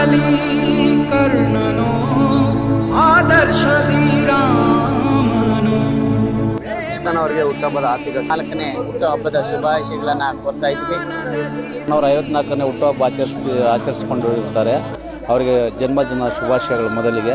ಆಗಲಿ ಕರ್ಣನೋ ಕೃಷ್ಣನ್ ಅವರಿಗೆ ಹುಟ್ಟುಹಬ್ಬದ ಆರ್ಥಿಕ ನಾಲ್ಕನೇ ಹುಟ್ಟುಹಬ್ಬದ ಶುಭಾಶಯಗಳನ್ನ ಕೊಡ್ತಾ ಇದ್ವಿ. ಅವ್ರು ಐವತ್ನಾಲ್ಕನೇ ಹುಟ್ಟುಹಬ್ಬ ಆಚರಿಸಿ ಆಚರಿಸ್ಕೊಂಡು ಇರ್ತಾರೆ ಅವರಿಗೆ ಜನ್ಮದಿನ ಶುಭಾಶಯಗಳು ಮೊದಲಿಗೆ.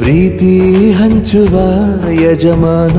ಪ್ರೀತಿ ಹಂಚುವ ಯಜಮಾನ.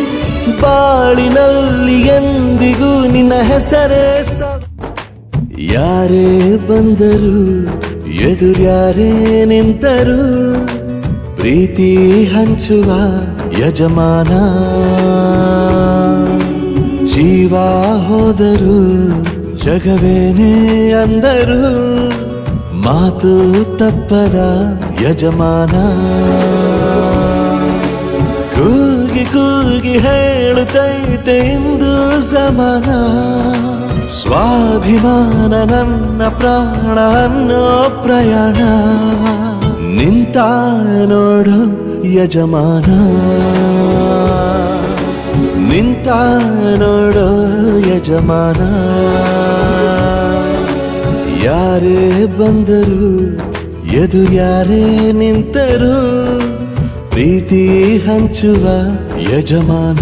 ಬಾಳಿನಲ್ಲಿ ಎಂದಿಗೂ ನಿನ್ನ ಹೆಸರೇ ಯಾರೇ ಬಂದರು ಎದುರು ಯಾರೇ ನಿಂತರು, ಪ್ರೀತಿ ಹಂಚುವ ಯಜಮಾನ. ಜೀವ ಹೋದರು ಜಗವೇನೇ ಅಂದರು, ಮಾತು ತಪ್ಪದ ಯಜಮಾನ. ಕೂಗಿ ಹೇಳುತ್ತೈತೆ ಇಂದು ಸಮಾನ. ಸ್ವಾಭಿಮಾನ ನನ್ನ ಪ್ರಾಣ ಅನ್ನೋ ಪ್ರಯಾಣ. ನಿಂತ ನೋಡು ಯಜಮಾನ. ನಿಂತ ನೋಡು ಯಜಮಾನ. ಯಾರೇ ಬಂದರು ಎದುರು ಯಾರೇ ನಿಂತರು ಪ್ರೀತಿ ಹಂಚುವ ಯಜಮಾನ.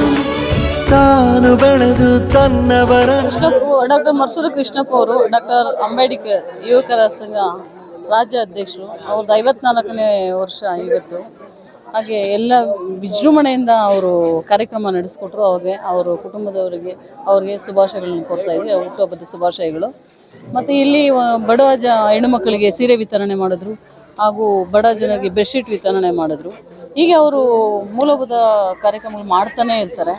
ತಾನು ಬೆಳೆದು ತನ್ನವರ ಡಾಕ್ಟರ್ ಮರ್ಸೂರು ಕೃಷ್ಣಪ್ಪ ಅವರು, ಡಾಕ್ಟರ್ ಅಂಬೇಡ್ಕರ್, ಯುವಕರ ಸಂಘ ರಾಜ್ಯ ಅಧ್ಯಕ್ಷರು, ಅವ್ರದ್ದು ಐವತ್ನಾಲ್ಕನೇ ವರ್ಷ ಇವತ್ತು. ಹಾಗೆ ಎಲ್ಲ ವಿಜೃಂಭಣೆಯಿಂದ ಅವರು ಕಾರ್ಯಕ್ರಮ ನಡೆಸ್ಕೊಟ್ರು, ಅವ್ರಿಗೆ, ಅವರು ಕುಟುಂಬದವರಿಗೆ, ಅವ್ರಿಗೆ ಶುಭಾಶಯಗಳನ್ನು ಕೊಡ್ತಾ ಇದ್ವಿ, ಅವ್ರ ಹುಟ್ಟುಹಬ್ಬದ ಶುಭಾಶಯಗಳು. ಮತ್ತು ಇಲ್ಲಿ ಬಡ ಜ ಹೆಣ್ಣುಮಕ್ಕಳಿಗೆ ಸೀರೆ ವಿತರಣೆ ಮಾಡಿದ್ರು, ಹಾಗೂ ಬಡ ಜನರಿಗೆ ಬೆಡ್ಶೀಟ್ ವಿತರಣೆ ಮಾಡಿದ್ರು. ಹೀಗೆ ಅವರು ಮೂಲಭೂತ ಕಾರ್ಯಕ್ರಮಗಳು ಮಾಡ್ತಾನೆ ಇರ್ತಾರೆ.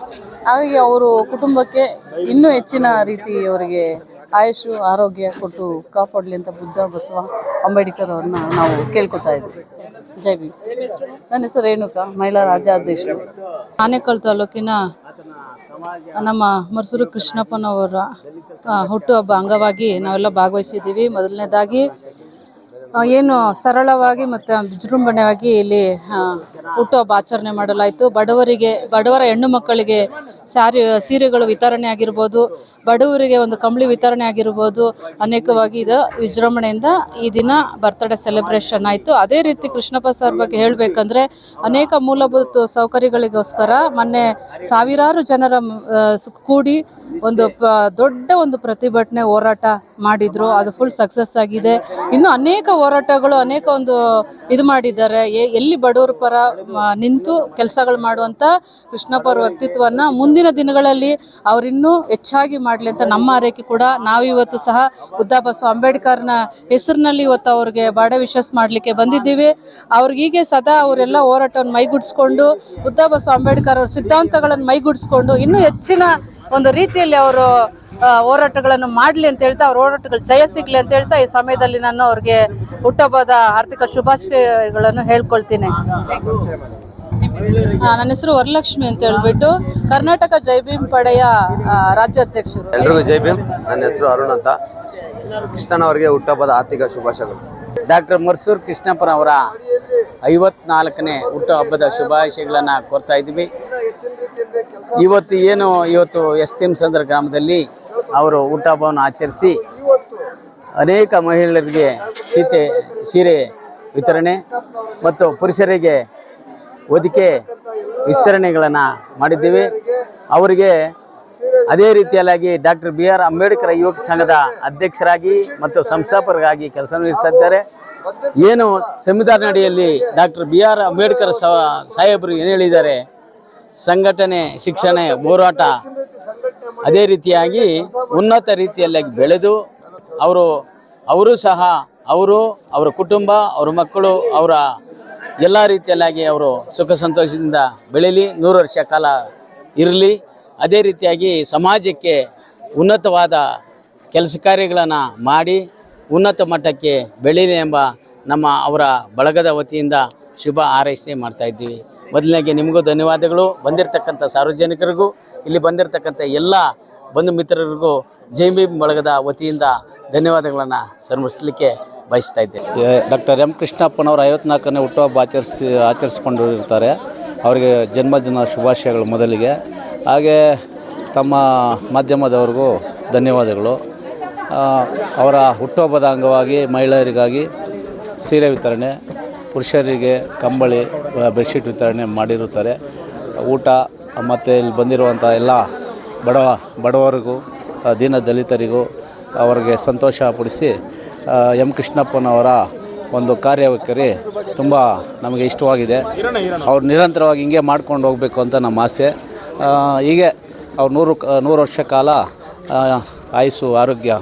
ಹಾಗಾಗಿ ಅವರು ಕುಟುಂಬಕ್ಕೆ ಇನ್ನೂ ಹೆಚ್ಚಿನ ರೀತಿ ಅವರಿಗೆ ಆಯುಷು, ಆರೋಗ್ಯ ಕೊಟ್ಟು ಕಾಪಾಡಲಿ ಅಂತ ಬುದ್ಧ, ಬಸವ ಅಂಬೇಡ್ಕರ್ ಅವ್ರನ್ನ ನಾವು ಕೇಳ್ಕೊತಾ ಇದ್ದೀವಿ ಜೈ ಭೀಮ್. ನನ್ನ ಹೆಸರು ರೇಣುಕಾ, ಮಹಿಳಾ ರಾಜ್ಯಾಧ್ಯಕ್ಷರು. ಆನೇಕಲ್ ತಾಲೂಕಿನ ನಮ್ಮ ಮರ್ಸೂರು ಕೃಷ್ಣಪ್ಪನವರ ಹುಟ್ಟುಹಬ್ಬ ಅಂಗವಾಗಿ ನಾವೆಲ್ಲ ಭಾಗವಹಿಸಿದ್ದೀವಿ. ಮೊದಲನೇದಾಗಿ ಏನು ಸರಳವಾಗಿ ಮತ್ತು ವಿಜೃಂಭಣೆಯಾಗಿ ಇಲ್ಲಿ ಹುಟ್ಟುಹಬ್ಬ ಆಚರಣೆ ಮಾಡಲಾಯಿತು. ಬಡವರಿಗೆ, ಬಡವರ ಹೆಣ್ಣು ಮಕ್ಕಳಿಗೆ ಸ್ಯಾರಿ ಸೀರೆಗಳು ವಿತರಣೆ ಆಗಿರ್ಬೋದು, ಬಡವರಿಗೆ ಒಂದು ಕಂಬಳಿ ವಿತರಣೆ ಆಗಿರ್ಬೋದು, ಅನೇಕವಾಗಿ ಇದು ವಿಜೃಂಭಣೆಯಿಂದ ಈ ದಿನ ಬರ್ತ್ಡೇ ಸೆಲೆಬ್ರೇಷನ್ ಆಯಿತು. ಅದೇ ರೀತಿ ಕೃಷ್ಣಪ್ಪ ಸರ್ ಬಗ್ಗೆ ಹೇಳಬೇಕಂದ್ರೆ, ಅನೇಕ ಮೂಲಭೂತ ಸೌಕರ್ಯಗಳಿಗೋಸ್ಕರ ಮೊನ್ನೆ ಸಾವಿರಾರು ಜನರ ಕೂಡಿ ಒಂದು ದೊಡ್ಡ ಒಂದು ಪ್ರತಿಭಟನೆ, ಹೋರಾಟ ಮಾಡಿದ್ರು, ಅದು ಫುಲ್ ಸಕ್ಸಸ್ ಆಗಿದೆ. ಇನ್ನು ಅನೇಕ ಹೋರಾಟಗಳು, ಅನೇಕ ಒಂದು ಇದು ಮಾಡಿದ್ದಾರೆ. ಎಲ್ಲಿ ಬಡವರ ಪರ ನಿಂತು ಕೆಲಸಗಳು ಮಾಡುವಂತ ಕೃಷ್ಣಪ್ಪ ಅವ್ರ ವ್ಯಕ್ತಿತ್ವವನ್ನು ಮುಂದಿನ ದಿನಗಳಲ್ಲಿ ಅವರಿನ್ನೂ ಹೆಚ್ಚಾಗಿ ಮಾಡಲಿ ಅಂತ ನಮ್ಮ ಆರೈಕೆ ಕೂಡ. ನಾವಿವತ್ತು ಸಹ ಉದ್ದಾ ಬಸವ ಅಂಬೇಡ್ಕರ್ನ ಹೆಸರಿನಲ್ಲಿ ಇವತ್ತು ಅವ್ರಿಗೆ ಬಾಡ ವಿಶ್ವಾಸ ಮಾಡಲಿಕ್ಕೆ ಬಂದಿದ್ದೀವಿ. ಅವ್ರಿಗೆ ಸದಾ ಅವರೆಲ್ಲ ಹೋರಾಟವನ್ನು ಮೈಗೂಡಿಸ್ಕೊಂಡು ಉದ್ದಾ ಬಸವ ಅಂಬೇಡ್ಕರ್ ಅವ್ರ ಸಿದ್ಧಾಂತಗಳನ್ನು ಮೈಗೂಡಿಸ್ಕೊಂಡು ಇನ್ನೂ ಹೆಚ್ಚಿನ ಒಂದು ರೀತಿಯಲ್ಲಿ ಅವರು ಹೋರಾಟಗಳನ್ನು ಮಾಡಲಿ ಅಂತ ಹೇಳ್ತಾ ಅವ್ರ ಹೋರಾಟಗಳು ಜಯ ಸಿಗ್ಲಿ ಅಂತ ಹೇಳ್ತಾ ಈ ಸಮಯದಲ್ಲಿ ನಾನು ಅವ್ರಿಗೆ ಹುಟ್ಟಹಬ್ಬದ ಆರ್ಥಿಕ ಶುಭಾಶಯಗಳನ್ನು ಹೇಳ್ಕೊಳ್ತೀನಿ. ನನ್ನ ಹೆಸರು ವರಲಕ್ಷ್ಮಿ ಅಂತ ಹೇಳ್ಬಿಟ್ಟು ಕರ್ನಾಟಕ ಜೈ ಭೀಮ್ ಪಡೆಯ ರಾಜ್ಯಾಧ್ಯಕ್ಷರು. ಎಲ್ರಿಗೂ ಜೈ ಭೀಮ್. ನನ್ನ ಹೆಸರು ಅರುಣ್ ಅಂತ. ಕೃಷ್ಣನ್ ಅವರಿಗೆ ಹುಟ್ಟಹಬ್ಬದ ಆರ್ಥಿಕ ಶುಭಾಶಯಗಳು. ಡಾಕ್ಟರ್ ಮರ್ಸೂರ್ ಕೃಷ್ಣಪ್ಪನವರ ಐವತ್ನಾಲ್ಕನೇ ಹುಟ್ಟು ಹಬ್ಬದ ಶುಭಾಶಯಗಳನ್ನು ಕೋರ್ತಾ ಇದ್ದೀವಿ. ಇವತ್ತು ಏನು ಇವತ್ತು ಎಸ್ ತಿಮ್ಸಂದ್ರ ಗ್ರಾಮದಲ್ಲಿ ಅವರು ಹುಟ್ಟಹಬ್ಬವನ್ನು ಆಚರಿಸಿ ಅನೇಕ ಮಹಿಳೆಯರಿಗೆ ಸೀತೆ, ಸೀರೆ ವಿತರಣೆ ಮತ್ತು ಪುರುಷರಿಗೆ ಹೊದಿಕೆ ವಿಸ್ತರಣೆಗಳನ್ನು ಮಾಡಿದ್ದೀವಿ. ಅವರಿಗೆ ಅದೇ ರೀತಿಯಲ್ಲಾಗಿ ಡಾಕ್ಟರ್ ಬಿ ಆರ್ ಅಂಬೇಡ್ಕರ್ ಯುವಕ ಸಂಘದ ಅಧ್ಯಕ್ಷರಾಗಿ ಮತ್ತು ಸಂಸ್ಥಾಪಕರಾಗಿ ಕೆಲಸ ನಿರ್ವಹಿಸಿದ್ದಾರೆ. ಏನು ಸಂವಿಧಾನ ಅಡಿಯಲ್ಲಿ ಡಾಕ್ಟರ್ ಬಿ ಆರ್ ಅಂಬೇಡ್ಕರ್ ಸಾಹೇಬರು ಏನು ಹೇಳಿದ್ದಾರೆ? ಸಂಘಟನೆ, ಶಿಕ್ಷಣ, ಹೋರಾಟ ಅದೇ ರೀತಿಯಾಗಿ ಉನ್ನತ ರೀತಿಯಲ್ಲಿ ಬೆಳೆದು ಅವರು ಅವರು ಸಹ, ಅವರು, ಅವರ ಕುಟುಂಬ, ಅವರ ಮಕ್ಕಳು, ಅವರ ಎಲ್ಲ ರೀತಿಯಲ್ಲಾಗಿ ಅವರು ಸುಖ ಸಂತೋಷದಿಂದ ಬೆಳೀಲಿ, ನೂರು ವರ್ಷ ಕಾಲ ಇರಲಿ. ಅದೇ ರೀತಿಯಾಗಿ ಸಮಾಜಕ್ಕೆ ಉನ್ನತವಾದ ಕೆಲಸ ಕಾರ್ಯಗಳನ್ನು ಮಾಡಿ ಉನ್ನತ ಮಟ್ಟಕ್ಕೆ ಬೆಳೀಲಿ ಎಂಬ ನಮ್ಮ ಅವರ ಬಳಗದ ವತಿಯಿಂದ ಶುಭ ಹಾರೈಸೆ ಮಾಡ್ತಾ ಇದ್ದೀವಿ. ಮೊದಲನೇಗೆ ನಿಮಗೂ ಧನ್ಯವಾದಗಳು. ಬಂದಿರತಕ್ಕಂಥ ಸಾರ್ವಜನಿಕರಿಗೂ, ಇಲ್ಲಿ ಬಂದಿರತಕ್ಕಂಥ ಎಲ್ಲ ಬಂಧು ಮಿತ್ರರಿಗೂ ಜೈ ಭೀಮ್ ಬಳಗದ ವತಿಯಿಂದ ಧನ್ಯವಾದಗಳನ್ನು ಸಮರ್ಪಿಸಲಿಕ್ಕೆ ಬಯಸ್ತಾ ಇದ್ದೇನೆ. ಡಾಕ್ಟರ್ ಎಂ ಕೃಷ್ಣಪ್ಪನವರು ಐವತ್ನಾಲ್ಕನೇ ಹುಟ್ಟುಹಬ್ಬ ಆಚರಿಸಿ ಆಚರಿಸ್ಕೊಂಡು ಇರ್ತಾರೆ ಅವರಿಗೆ ಜನ್ಮದಿನ ಶುಭಾಶಯಗಳು ಮೊದಲಿಗೆ. ಹಾಗೆ ತಮ್ಮ ಮಾಧ್ಯಮದವ್ರಿಗೂ ಧನ್ಯವಾದಗಳು. ಅವರ ಹುಟ್ಟುಹಬ್ಬದ ಅಂಗವಾಗಿ ಮಹಿಳೆಯರಿಗಾಗಿ ಸೀರೆ ವಿತರಣೆ ಪುರುಷರಿಗೆ ಕಂಬಳಿ ಬೆಡ್ಶೀಟ್ ವಿತರಣೆ ಮಾಡಿರುತ್ತಾರೆ. ಊಟ ಮತ್ತು ಇಲ್ಲಿ ಬಂದಿರುವಂಥ ಎಲ್ಲ ಬಡವ ಬಡವರಿಗೂ ದೀನ ದಲಿತರಿಗೂ ಅವರಿಗೆ ಸಂತೋಷ ಪಡಿಸಿ ಆ, ಎಂ ಕೃಷ್ಣಪ್ಪನವರ ಒಂದು ಕಾರ್ಯವೈಖರಿ ತುಂಬ ನಮಗೆ ಇಷ್ಟವಾಗಿದೆ. ಅವ್ರು ನಿರಂತರವಾಗಿ ಹಿಂಗೆ ಮಾಡ್ಕೊಂಡು ಹೋಗಬೇಕು ಅಂತ ನಮ್ಮ ಆಸೆ. ಹೀಗೆ ಅವ್ರು ನೂರು ನೂರು ವರ್ಷ ಕಾಲ ಆಯಸ್ಸು ಆರೋಗ್ಯ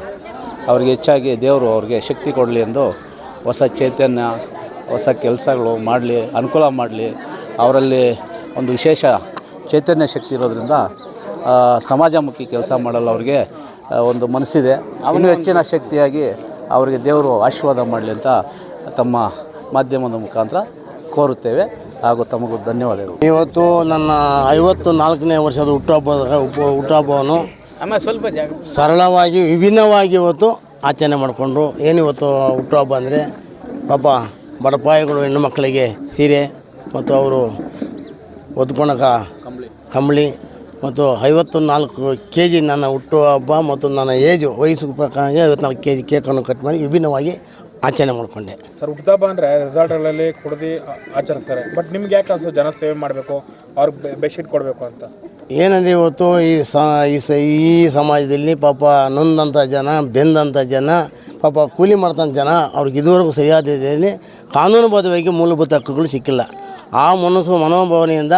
ಅವ್ರಿಗೆ ಹೆಚ್ಚಾಗಿ ದೇವರು ಅವ್ರಿಗೆ ಶಕ್ತಿ ಕೊಡಲಿ ಎಂದು ಹೊಸ ಚೈತನ್ಯ ಹೊಸ ಕೆಲಸಗಳು ಮಾಡಲಿ ಅನುಕೂಲ ಮಾಡಲಿ ಅವರಲ್ಲಿ ಒಂದು ವಿಶೇಷ ಚೈತನ್ಯ ಶಕ್ತಿ ಇರೋದ್ರಿಂದ ಸಮಾಜಮುಖಿ ಕೆಲಸ ಮಾಡಲು ಅವ್ರಿಗೆ ಒಂದು ಮನಸ್ಸಿದೆ. ಅವನು ಹೆಚ್ಚಿನ ಶಕ್ತಿಯಾಗಿ ಅವರಿಗೆ ದೇವರು ಆಶೀರ್ವಾದ ಮಾಡಲಿ ಅಂತ ತಮ್ಮ ಮಾಧ್ಯಮದ ಮುಖಾಂತರ ಕೋರುತ್ತೇವೆ. ಹಾಗೂ ತಮಗೂ ಧನ್ಯವಾದಗಳು. ಇವತ್ತು ನನ್ನ ಐವತ್ತು ನಾಲ್ಕನೇ ವರ್ಷದ ಹುಟ್ಟುಹಬ್ಬದ ಹುಟ್ಟುಹಬ್ಬವನ್ನು ಆಮೇಲೆ ಸ್ವಲ್ಪ ಜಾಗ. ಸರಳವಾಗಿ ವಿಭಿನ್ನವಾಗಿ ಇವತ್ತು ಆಚರಣೆ ಮಾಡಿಕೊಂಡು ಏನಿವತ್ತು ಹುಟ್ಟುಹಬ್ಬ ಅಂದರೆ? ಪಾಪ ಬಡಪಾಯಿಗಳು ಹೆಣ್ಣು ಮಕ್ಕಳಿಗೆ ಸೀರೆ ಮತ್ತು ಅವರು ಒದ್ಕೊಳಕ ಕಂಬಳಿ. ಮತ್ತು ಐವತ್ತು ನಾಲ್ಕು ಕೆ ಜಿ ನನ್ನ ಹುಟ್ಟುಹಬ್ಬ ಮತ್ತು ನನ್ನ ಏಜು ವಯಸ್ಸು ಪ್ರಕಾರ ಐವತ್ನಾಲ್ಕು ಕೆ ಜಿ ಕೇಕನ್ನು ಕಟ್ ಮಾಡಿ ವಿಭಿನ್ನವಾಗಿ ಆಚರಣೆ ಮಾಡಿಕೊಂಡೆ. ಸರ್ ಹುಟ್ಟದಬ್ಬ ಅಂದರೆ ರೆಸಾರ್ಟ್ಗಳಲ್ಲಿ ಕುಡ್ದು ಆಚರಿಸ್ತಾರೆ. ಬಟ್ ನಿಮ್ಗೆ ಯಾಕೆ ಅನ್ಸೋ ಜನ ಸೇವೆ ಮಾಡಬೇಕು ಅವ್ರಿಗೆ ಬೆಡ್ಶೀಟ್ ಕೊಡಬೇಕು ಅಂತ? ಏನಂದ್ರೆ ಇವತ್ತು ಈ ಸ ಈ ಸ ಈ ಸಮಾಜದಲ್ಲಿ ಪಾಪ ನೊಂದಂಥ ಜನ ಬೆಂದಂಥ ಜನ ಪಾಪ ಕೂಲಿ ಮಾಡ್ತಂಥ ಜನ ಅವ್ರಿಗೆ ಇದುವರೆಗೂ ಸರಿಯಾದ ರೀತಿಯಲ್ಲಿ ಕಾನೂನುಬದ್ಧವಾಗಿ ಮೂಲಭೂತ ಹಕ್ಕುಗಳು ಸಿಕ್ಕಿಲ್ಲ. ಆ ಮನಸ್ಸು ಮನೋಭಾವನೆಯಿಂದ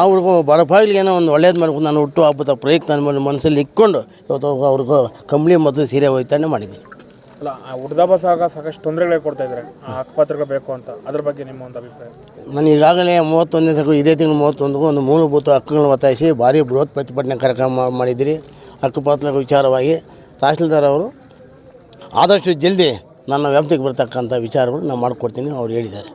ಅವ್ರಿಗೂ ಬಡಪಾಯಿಗಳಿಗೆ ಏನೋ ಒಂದು ಒಳ್ಳೇದು ಮಾಡ್ಕೊಂಡು ನಾನು ಹುಟ್ಟು ಹಬ್ಬದ ಪ್ರಯುಕ್ತ ನನ್ನ ಮನಸ್ಸಲ್ಲಿ ಇಟ್ಕೊಂಡು ಇವತ್ತು ಅವ್ರಿಗೂ ಕಂಬಳಿ ಮತ್ತು ಸೀರೆ ಒಯ್ತಾನೆ ಮಾಡಿದ್ದೀನಿ. ಅಲ್ಲ ಹುಟ್ಟದಬ್ಬ ಸಾಗ ಸಾಕಷ್ಟು ತೊಂದರೆಗಳೇ ಕೊಡ್ತಾ ಇದ್ದಾರೆ ಆ ಹಕ್ಕುಪತ್ರಗಳು ಬೇಕು ಅಂತ. ಅದ್ರ ಬಗ್ಗೆ ನಿಮ್ಮ ಒಂದು ಅಭಿಪ್ರಾಯ? ನಾನು ಈಗಾಗಲೇ ಮೂವತ್ತೊಂದನೇ ತಾರೀಕು ಇದೇ ತಿಂಗಳು ಮೂವತ್ತೊಂದಕ್ಕೂ ಒಂದು ಮೂಲಭೂತ ಹಕ್ಕುಗಳನ್ನು ಒತ್ತಾಯಿಸಿ ಭಾರಿ ಬೃಹತ್ ಪ್ರತಿಭಟನೆ ಕಾರ್ಯಕ್ರಮ ಮಾಡಿದ್ದೀರಿ. ಹಕ್ಕುಪತ್ರಗಳ ವಿಚಾರವಾಗಿ ತಹಸೀಲ್ದಾರ್ ಅವರು ಆದಷ್ಟು ಜಲ್ದಿ ನನ್ನ ವ್ಯಾಪ್ತಿಗೆ ಬರ್ತಕ್ಕಂಥ ವಿಚಾರಗಳು ನಾನು ಮಾಡಿಕೊಡ್ತೀನಿ, ಅವ್ರು ಹೇಳಿದ್ದಾರೆ.